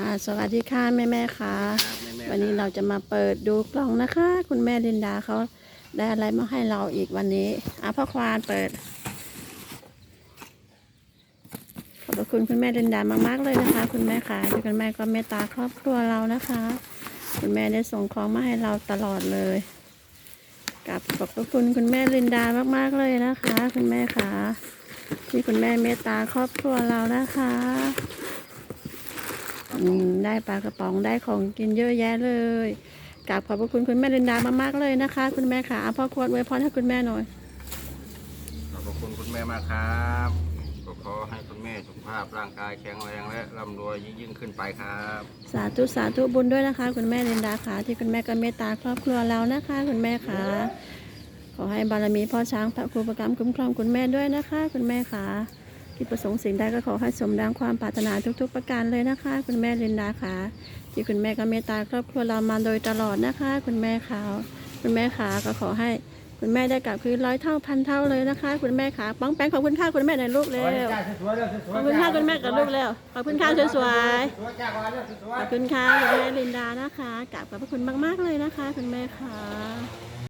อ่าสวัสดีค่ะแม่แม่ๆค่ะครับแม่ๆวันนี้เราจะมาเปิดดูกล่องนะคะ คุณแม่ลินดาเขาได้อะไรมาให้เราอีกวันนี้อะพ่อควานเปิด ขอบพระคุณคุณแม่ลินดามากๆเลยนะคะ คุณแม่ค่ะที่คุณแม่ก็เมตตาครอบครัวเรานะคะ คุณแม่ได้ส่งของมาให้เราตลอดเลยกับขอบพระคุณคุณแม่ลินดามากๆเลยนะคะ คุณแม่ค่ะ ที่คุณแม่เมตตาครอบครัวเรานะคะอืม ได้ปลากระป๋องได้ของกินเยอะแยะเลยกราบขอบพระคุณคุณแม่ลินดามากๆเลยนะคะ คุณแม่ค่ะเอาพ่อควรไว้พรให้คุณแม่หน่อยขอบพระคุณคุณแม่มากครับก็ขอให้คุณแม่สุขภาพร่างกายแข็งแรงและร่ำรวยยิ่งยิ่งขึ้นไปครับ สาธุสาธุบุญด้วยนะคะ คุณแม่ลินดาค่ะที่คุณแม่ก็เมตตาครอบครัวเรานะคะ คุณแม่ค่ะขอให้บารมีพ่อช้างพระครูประกรรมคุ้มครองคุณแม่ด้วยนะคะ คุณแม่ค่ะ ที่ประสงค์สิ่งใดก็ขอให้สมดังความปรารถนาทุก ๆ ประการเลยนะคะ คุณแม่ลินดาค่ะที่คุณแม่ก็เมตตาครอบครัวเรามาโดยตลอดนะคะ คุณแม่ค่ะคุณแม่ค่ะก็ขอให้คุณแม่ได้กลับคืนร้อยเท่าพันเท่าเลยนะคะ คุณแม่ค่ะป้องแป้งขอบคุณค่ะคุณแม่ในอยลูกเร็วขอบคุณค่ะคุณแม่กับลูกแล้วขอบคุณค่ะสวยๆขอบคุณค่ะคุณแม่ลินดานะคะกราบขอบพระคุณมากๆเลยนะคะ คุณแม่ค่ะ